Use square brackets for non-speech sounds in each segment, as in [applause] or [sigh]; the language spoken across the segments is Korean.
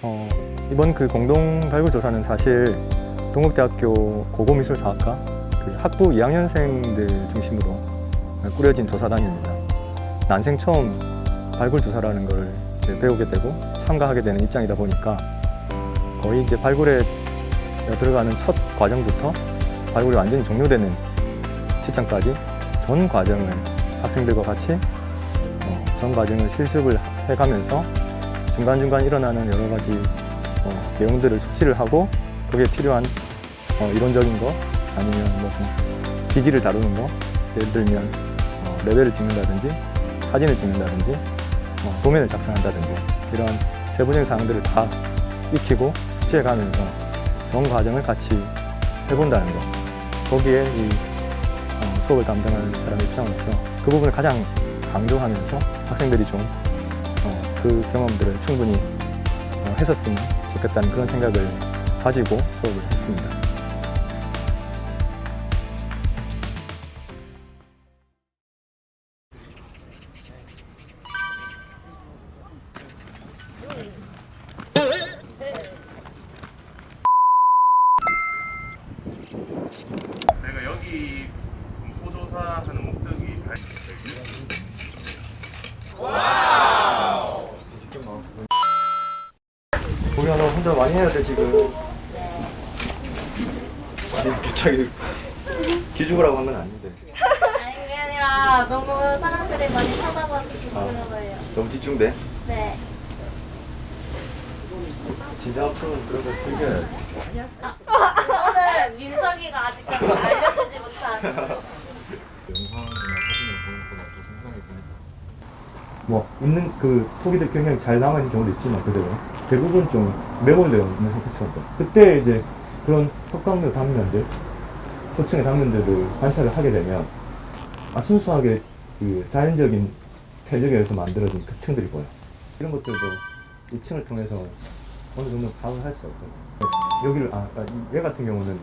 어, 이번 그 공동 발굴 조사는 사실 동국대학교 고고미술사학과 그 학부 2학년생들 중심으로 꾸려진 조사단입니다. 난생 처음 발굴 조사라는 걸 배우게 되고 참가하게 되는 입장이다 보니까 거의 이제 발굴에 들어가는 첫 과정부터 발굴이 완전히 종료되는 시점까지 전 과정을 학생들과 같이 어, 전 과정을 실습을 해가면서 중간중간 일어나는 여러 가지 어, 내용들을 숙지를 하고 거기에 필요한 어, 이론적인 거 아니면 무슨 기기를 다루는 거 예를 들면 어, 레벨을 찍는다든지 사진을 찍는다든지 어, 도면을 작성한다든지 이런 세부적인 사항들을 다 익히고 숙지해 가면서 전 과정을 같이 해본다는 거. 거기에 이 어, 수업을 담당하는 사람 입장으로서 그 부분을 가장 강조하면서 학생들이 좀 어, 그 경험들을 충분히 어, 했었으면 좋겠다는 그런 생각을 가지고 수업을 했습니다. 해야 돼 지금. 아니 갑자기 기죽으라고 한건 아닌데 아니 그게 아니라 너무 사람들이 많이 쳐다봐서 아. 그런 거예요. 너무 집중돼? 네. 진짜 앞으로는 그런 거 즐겨야지. 오늘 민석이가 아직 저를 알려주지 못한. 뭐 있는 그 토기들 굉장히 잘 남아 있는 경우도 있지만 그대로 대부분 좀 매몰되어 있는 형태처럼 그때 이제 그런 석강묘 단면들 소층의 단면들을 관찰을 하게 되면 아 순수하게 그 자연적인 태적에서 만들어진 그 층들이 보여 이런 것들도 이 층을 통해서 어느 정도 파악을 할 수가 있거든 여기를 아, 아, 이- 얘 같은 경우는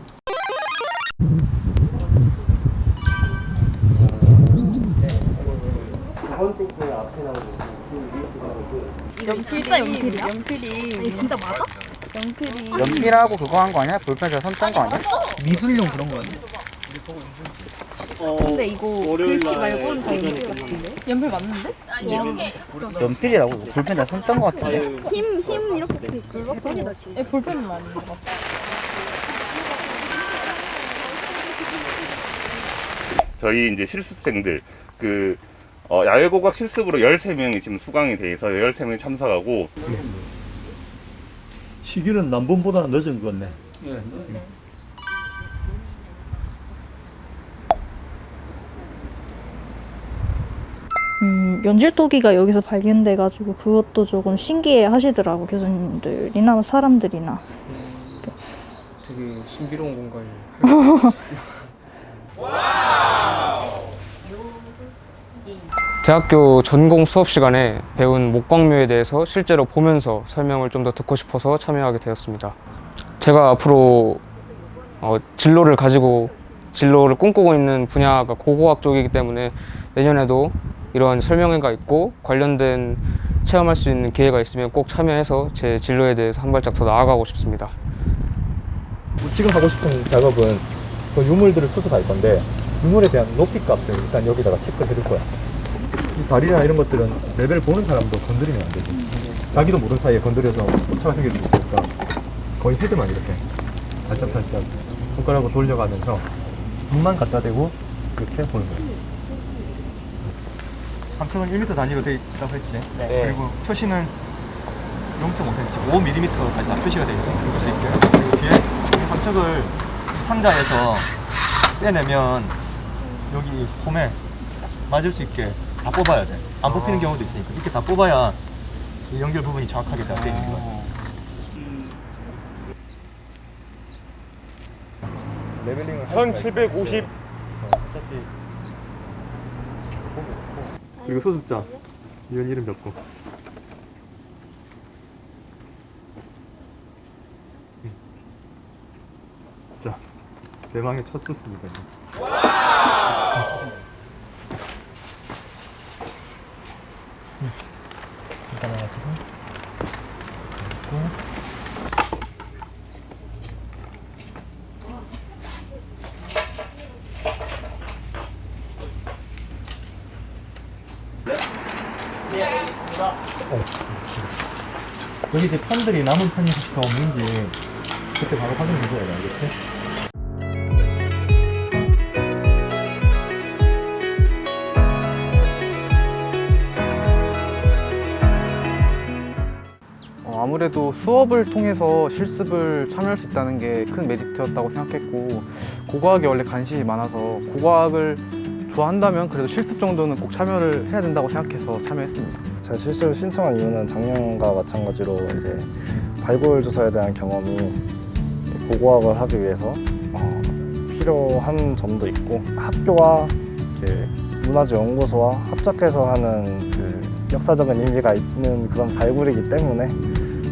번째 그 앞에 나오는 그 진짜 연필이야? 연필이. 아니 진짜 맞아? 연필이. 연필하고 그거 한 거 아니야? 볼펜에서 손딴거 아니야? 미술용 그런 거 아니야? 근데 이거 글씨 말고는 다 연필 같은데? 연필 맞는데? 연필이라고 볼펜에서 손딴거 같은데? 힘, 힘 이렇게 긁었어. 예, 볼펜은 아닌 것 같아. 저희 이제 실습생들 그 어, 야외 고각 실습으로 13명이 지금 수강이 돼 있어 13명이 참석하고 시기는 남분보다 늦은 것 같네. 음, 연질토기가 여기서 발견돼가지고 그것도 조금 신기해 하시더라고 교수님들이나 사람들이나 되게 신비로운 공간이에요. [laughs] 대학교 전공 수업 시간에 배운 목광묘에 대해서 실제로 보면서 설명을 좀 더 듣고 싶어서 참여하게 되었습니다. 제가 앞으로 어, 진로를 가지고 진로를 꿈꾸고 있는 분야가 고고학 쪽이기 때문에 내년에도 이런 설명회가 있고 관련된 체험할 수 있는 기회가 있으면 꼭 참여해서 제 진로에 대해서 한 발짝 더 나아가고 싶습니다. 뭐 지금 하고 싶은 작업은 그 유물들을 수습할 건데 유물에 대한 높이 값을 일단 여기다가 체크해 줄 거야. 이 다리나 이런 것들은 레벨 보는 사람도 건드리면 안 되지. 자기도 모르는 사이에 건드려서 오차가 생길 수 있으니까 거의 헤드만 이렇게 살짝살짝 손가락으로 돌려가면서 눈만 갖다 대고 이렇게 보는 거야. 3층은 1m 단위로 되어 있다고 했지. 그리고 표시는 0.5cm, 5mm까지 다 표시가 되어 있어. 읽을 수 있게. 그리고 뒤에 이 삼척을 상자에서 떼내면 여기 홈에 맞을 수 있게 다 뽑아야 돼. 안 뽑히는 경우도 있으니까. 이렇게 다 뽑아야 이 연결 부분이 정확하게 다 되어 있는 거야. 레벨링을 1750 어차피 그리고 소습자. 이런 이름 적고 자 대망의 첫 수습니다 이제. 이제 판들이 남은 판이 더 없는지 그때 바로 확인해줘야 돼, 알겠지? 어, 아무래도 수업을 통해서 실습을 참여할 수 있다는 게 큰 메리트였다고 생각했고 고고학에 원래 관심이 많아서 고고학을 좋아한다면 그래도 실습 정도는 꼭 참여를 해야 된다고 생각해서 참여했습니다. 제가 실습을 신청한 이유는 작년과 마찬가지로 이제 발굴 조사에 대한 경험이 고고학을 하기 위해서 어, 필요한 점도 있고 학교와 이제 문화재 연구소와 합작해서 하는 그 역사적인 의미가 있는 그런 발굴이기 때문에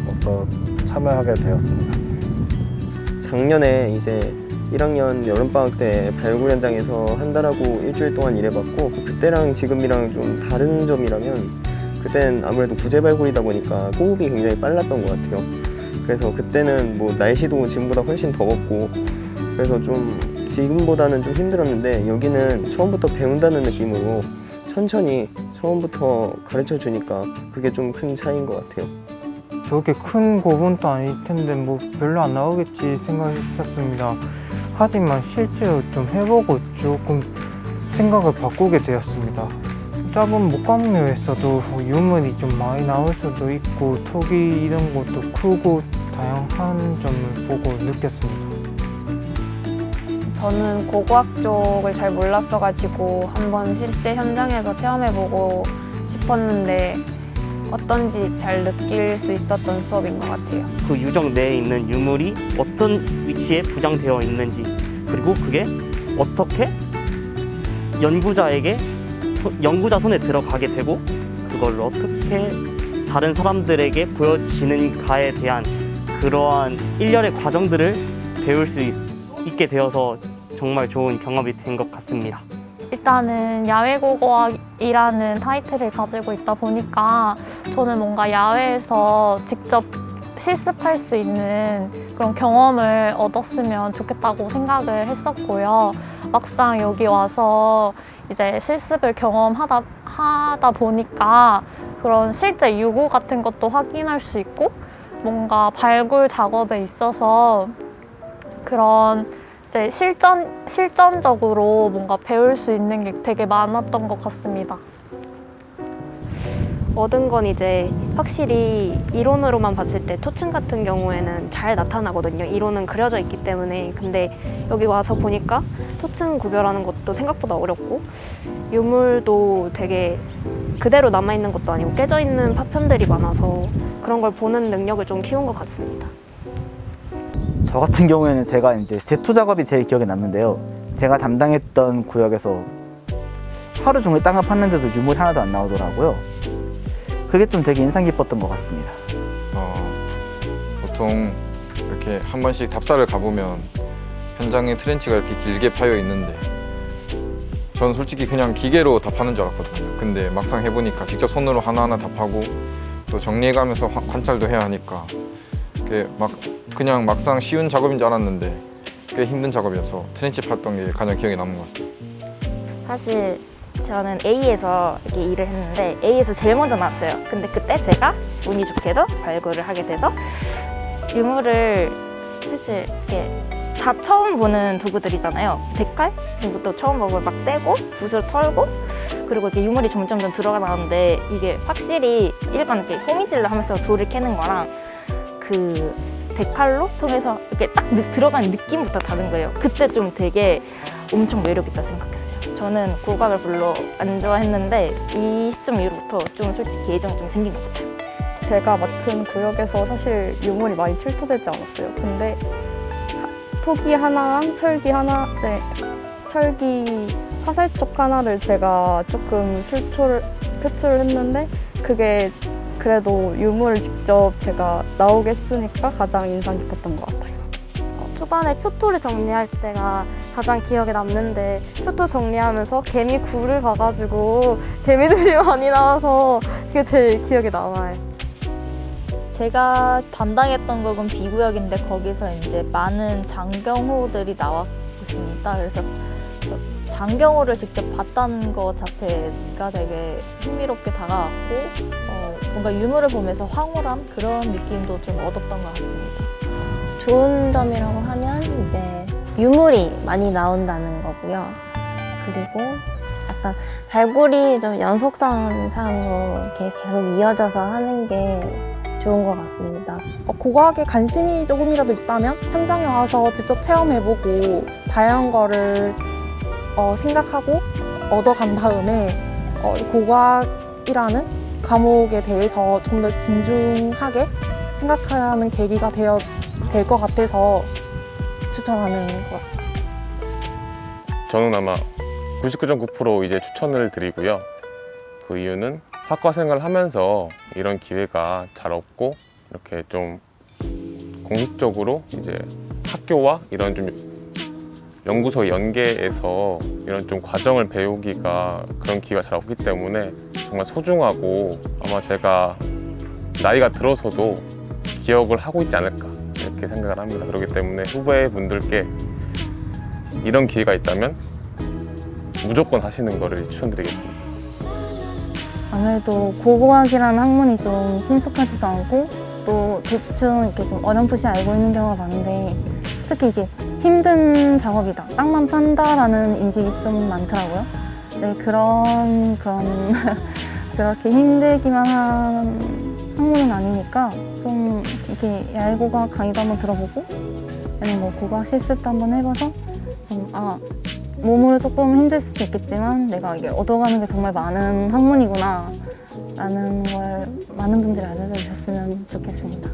어, 더 참여하게 되었습니다. 작년에 이제 1학년 여름방학 때 발굴 현장에서 한 달하고 일주일 동안 일해봤고 그때랑 지금이랑 좀 다른 점이라면 그땐 아무래도 구제 발굴이다 보니까 호흡이 굉장히 빨랐던 것 같아요. 그래서 그때는 뭐 날씨도 지금보다 훨씬 더웠고 그래서 좀 지금보다는 좀 힘들었는데 여기는 처음부터 배운다는 느낌으로 천천히 처음부터 가르쳐 주니까 그게 좀 큰 차이인 것 같아요. 저게 큰 고분도 아닐 텐데 뭐 별로 안 나오겠지 생각했었습니다. 하지만 실제로 좀 해보고 조금 생각을 바꾸게 되었습니다. 짧은 목광묘에서도 유물이 좀 많이 나올 수도 있고 톡이 이런 것도 크고 다양한 점을 보고 느꼈습니다. 저는 고고학 쪽을 잘 몰랐어가지고 한번 실제 현장에서 체험해보고 싶었는데 어떤지 잘 느낄 수 있었던 수업인 것 같아요. 그 유적 내에 있는 유물이 어떤 위치에 부장되어 있는지 그리고 그게 어떻게 연구자에게 소- 연구자 손에 들어가게 되고 그걸 어떻게 다른 사람들에게 보여지는가에 대한 그러한 일련의 과정들을 배울 수 있, 있게 되어서 정말 좋은 경험이 된 것 같습니다. 일단은 야외고고학이라는 타이틀을 가지고 있다 보니까 저는 뭔가 야외에서 직접 실습할 수 있는 그런 경험을 얻었으면 좋겠다고 생각을 했었고요. 막상 여기 와서 이제 실습을 경험하다 하다 보니까 그런 실제 유구 같은 것도 확인할 수 있고 뭔가 발굴 작업에 있어서 그런 이제 실전 실전적으로 뭔가 배울 수 있는 게 되게 많았던 것 같습니다. 얻은 건 이제 확실히 이론으로만 봤을 때 토층 같은 경우에는 잘 나타나거든요. 이론은 그려져 있기 때문에. 근데 여기 와서 보니까 토층 구별하는 것도 생각보다 어렵고 유물도 되게 그대로 남아있는 것도 아니고 깨져 있는 파편들이 많아서 그런 걸 보는 능력을 좀 키운 것 같습니다. 저 같은 경우에는 제가 이제 제토 작업이 제일 기억에 남는데요. 제가 담당했던 구역에서 하루 종일 땅을 팠는데도 유물이 하나도 안 나오더라고요. 그게 좀 되게 인상 깊었던 것 같습니다. 어, 보통 이렇게 한 번씩 답사를 가보면 현장에 트렌치가 이렇게 길게 파여 있는데 저는 솔직히 그냥 기계로 답하는 줄 알았거든요. 근데 막상 해보니까 직접 손으로 하나하나 답하고 또 정리해가면서 화- 관찰도 해야 하니까 그게 막 그냥 막상 쉬운 작업인 줄 알았는데 꽤 힘든 작업이어서 트렌치 팠던 게 가장 기억에 남는 것 같아요. 사실 저는 A에서 이렇게 일을 했는데 A에서 제일 먼저 나왔어요. 근데 그때 제가 운이 좋게도 발굴을 하게 돼서 유물을 사실 이렇게 다 처음 보는 도구들이잖아요. 데칼 이런 것도 처음 보고 막 떼고 붓을 털고 그리고 이렇게 유물이 점점점 들어가 나오는데 이게 확실히 일반 이렇게 호미질로 하면서 돌을 캐는 거랑 그 데칼로 통해서 이렇게 딱 느- 들어가는 느낌부터 다른 거예요. 그때 좀 되게 엄청 매력 있다 생각했어요. 저는 고각을 별로 안 좋아했는데 이 시점 이후부터 좀 솔직히 애정이 좀 생긴 것 같아요. 제가 맡은 구역에서 사실 유물이 많이 출토되지 않았어요. 근데 하- 토기 하나랑 철기 하나, 네, 철기 화살촉 하나를 제가 조금 출초를 표출을 했는데 그게 그래도 유물을 직접 제가 나오게 했으니까 가장 인상 깊었던 것 같아요. 초반에 표토를 정리할 때가 가장 기억에 남는데 표토 정리하면서 개미 굴을 봐가지고 개미들이 [laughs] 많이 나와서 그게 제일 기억에 남아요. 제가 담당했던 곡은 B구역인데 거기서 이제 많은 장경호들이 나왔습니다. 그래서 장경호를 직접 봤다는 것 자체가 되게 흥미롭게 다가왔고 어, 뭔가 유물을 보면서 황홀함 그런 느낌도 좀 얻었던 것 같습니다. 좋은 점이라고 하면 이제 유물이 많이 나온다는 거고요. 그리고 약간 발굴이 좀 연속선상으로 이렇게 계속 이어져서 하는 게 좋은 것 같습니다. 어, 고고학에 관심이 조금이라도 있다면 현장에 와서 직접 체험해보고 다양한 거를 어, 생각하고 얻어간 다음에 어, 이 고고학이라는 과목에 대해서 좀 더 진중하게 생각하는 계기가 되어 될 것 같아서 추천하는 것 같습니다. 저는 아마 99.9% 이제 추천을 드리고요. 그 이유는 학과 생활을 하면서 이런 기회가 잘 없고 이렇게 좀 공식적으로 이제 학교와 이런 좀 연구소 연계해서 이런 좀 과정을 배우기가 그런 기회가 잘 없기 때문에 정말 소중하고 아마 제가 나이가 들어서도 기억을 하고 있지 않을까 이렇게 생각을 합니다. 그렇기 때문에 후배분들께 이런 기회가 있다면 무조건 하시는 거를 추천드리겠습니다. 아무래도 고고학이라는 학문이 좀 친숙하지도 않고 또 대충 이렇게 좀 어렴풋이 알고 있는 경우가 많은데 특히 이게 힘든 작업이다, 땅만 판다라는 인식이 좀 많더라고요. 네, 그런 그런 [laughs] 그렇게 힘들기만 한 학문은 아니니까 좀 이렇게 야외고고학 강의도 한번 들어보고 아니면 뭐 고고학 실습도 한번 해봐서 좀 아 몸으로 조금 힘들 수도 있겠지만 내가 이게 얻어가는 게 정말 많은 학문이구나 라는 걸 많은 분들이 알려주셨으면 좋겠습니다.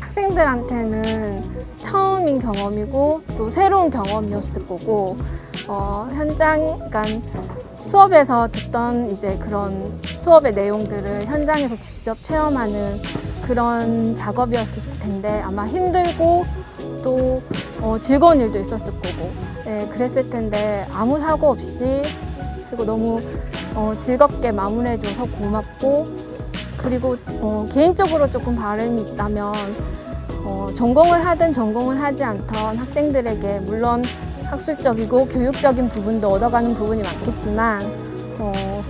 학생들한테는 처음인 경험이고 또 새로운 경험이었을 거고 어, 현장, 그러니까 수업에서 듣던 이제 그런 수업의 내용들을 현장에서 직접 체험하는 그런 작업이었을 텐데 아마 힘들고 또 어, 즐거운 일도 있었을 거고. 예, 그랬을 텐데 아무 사고 없이 그리고 너무 어, 즐겁게 마무리해줘서 고맙고 그리고 어, 개인적으로 조금 바람이 있다면 어, 전공을 하든 전공을 하지 않던 학생들에게 물론 학술적이고 교육적인 부분도 얻어가는 부분이 많겠지만 어,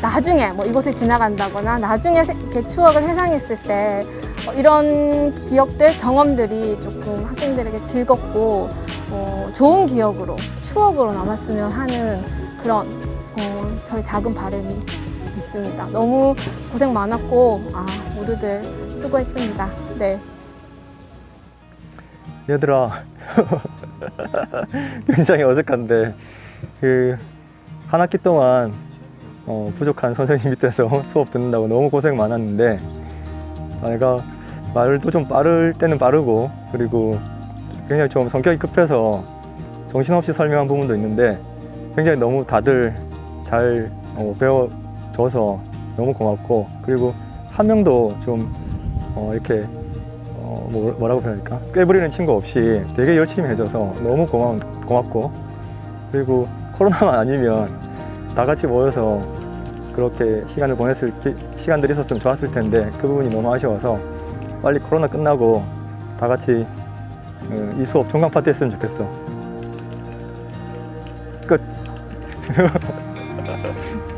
나중에 뭐 이곳을 지나간다거나 나중에 세- 이렇게 추억을 회상했을 때 어, 이런 기억들 경험들이 조금 학생들에게 즐겁고 어, 좋은 기억으로 추억으로 남았으면 하는 그런 어, 저희 작은 바람이 있습니다. 너무 고생 많았고 아, 모두들 수고했습니다. 네. 얘들아 [laughs] [laughs] 굉장히 어색한데 그 한 학기 동안 어, 부족한 선생님 밑에서 [laughs] 수업 듣는다고 너무 고생 많았는데 아, 내가 말도 좀 빠를 때는 빠르고 그리고 굉장히 좀 성격이 급해서 정신없이 설명한 부분도 있는데 굉장히 너무 다들 잘 어, 배워줘서 너무 고맙고 그리고 한 명도 좀 어, 이렇게 어, 뭐, 뭐라고 표현할까? 꾀부리는 친구 없이 되게 열심히 해줘서 너무 고마, 고맙고 그리고 코로나만 아니면 다 같이 모여서 그렇게 시간을 보냈을 기- 시간들이 있었으면 좋았을 텐데 그 부분이 너무 아쉬워서 빨리 코로나 끝나고 다 같이 어, 이 수업 종강 파티 했으면 좋겠어. 끝. [laughs]